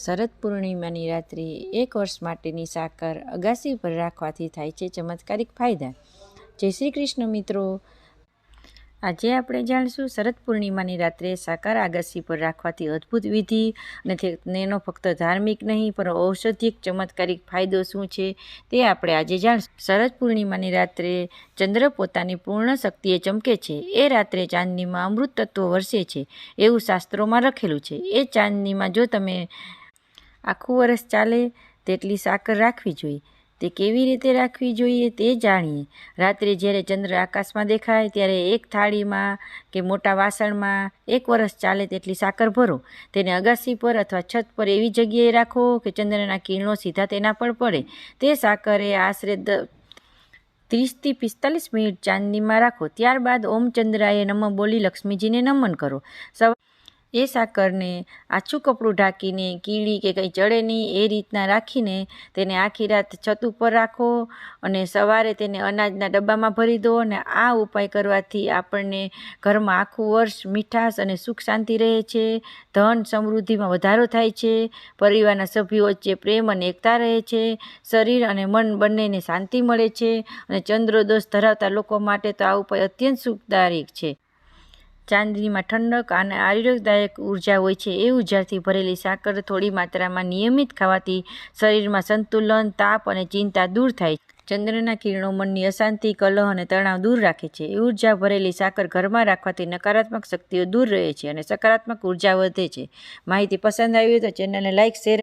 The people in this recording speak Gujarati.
શરદ પૂર્ણિમાની રાત્રે એક વર્ષ માટેની સાકર અગાસી પર રાખવાથી થાય છે ચમત્કારિક ફાયદા. જય શ્રી કૃષ્ણ મિત્રો. આજે આપણે જાણીશું શરદ પૂર્ણિમાની રાત્રે સાકર આગાસી પર રાખવાથી અદ્ભુત વિધિ અને તેનો ફક્ત ધાર્મિક નહીં, પણ ઔષધિક ચમત્કારિક ફાયદો શું છે તે આપણે આજે જાણીશું. શરદ પૂર્ણિમાની રાત્રે ચંદ્ર પોતાની પૂર્ણ શક્તિએ ચમકે છે. એ રાત્રે ચાંદનીમાં અમૃત તત્વો વરસે છે. એવું શાસ્ત્રોમાં લખેલું છે. એ ચાંદનીમાં જો તમે આખું વરસ ચાલે તેટલી સાકર રાખવી જોઈએ. તે કેવી રીતે રાખવી જોઈએ તે જાણીએ. રાત્રે જ્યારે ચંદ્ર આકાશમાં દેખાય ત્યારે એક થાળીમાં કે મોટા વાસણમાં એક વરસ ચાલે તેટલી સાકર ભરો. તેને અગાસી પર અથવા છત પર એવી જગ્યાએ રાખો કે ચંદ્રના કિરણો સીધા તેના પર પડે. તે સાકરે આશરે દ ત્રીસથી પિસ્તાલીસ મિનિટ ચાંદનીમાં રાખો. ત્યારબાદ ઓમચંદ્રાએ નમ બોલી લક્ષ્મીજીને નમન કરો. સવા એ સાકરને, આછું કપડું ઢાંકીને, કીડી કે કંઈ ચડે નહીં એ રીતના રાખીને તેને આખી રાત છત ઉપર રાખો અને સવારે તેને અનાજના ડબ્બામાં ભરી દો અને આ ઉપાય કરવાથી આપણને ઘરમાં આખું વર્ષ મીઠાશ અને સુખ શાંતિ રહે છે, ધન સમૃદ્ધિમાં વધારો થાય છે, પરિવારના સભ્યો વચ્ચે પ્રેમ અને એકતા રહે છે, શરીર અને મન બંનેને શાંતિ મળે છે અને ચંદ્રદોષ ધરાવતા લોકો માટે તો આ ઉપાય અત્યંત સુખદાયક છે. ચાંદનીમાં ઠંડક અને આરોગ્યદાયક ઊર્જા હોય છે, એ ઉર્જાથી ભરેલી સાકર થોડી માત્રામાં નિયમિત ખાવાથી શરીરમાં સંતુલન, તાપ અને ચિંતા દૂર થાય ચંદ્રના કિરણો મનની અશાંતિ, કલહ અને તણાવ દૂર રાખે છે. એ ઊર્જા ભરેલી સાકર ઘરમાં રાખવાથી નકારાત્મક શક્તિઓ દૂર રહે છે અને સકારાત્મક ઊર્જા વધે છે. માહિતી પસંદ આવી તો ચેનલને લાઇક શેર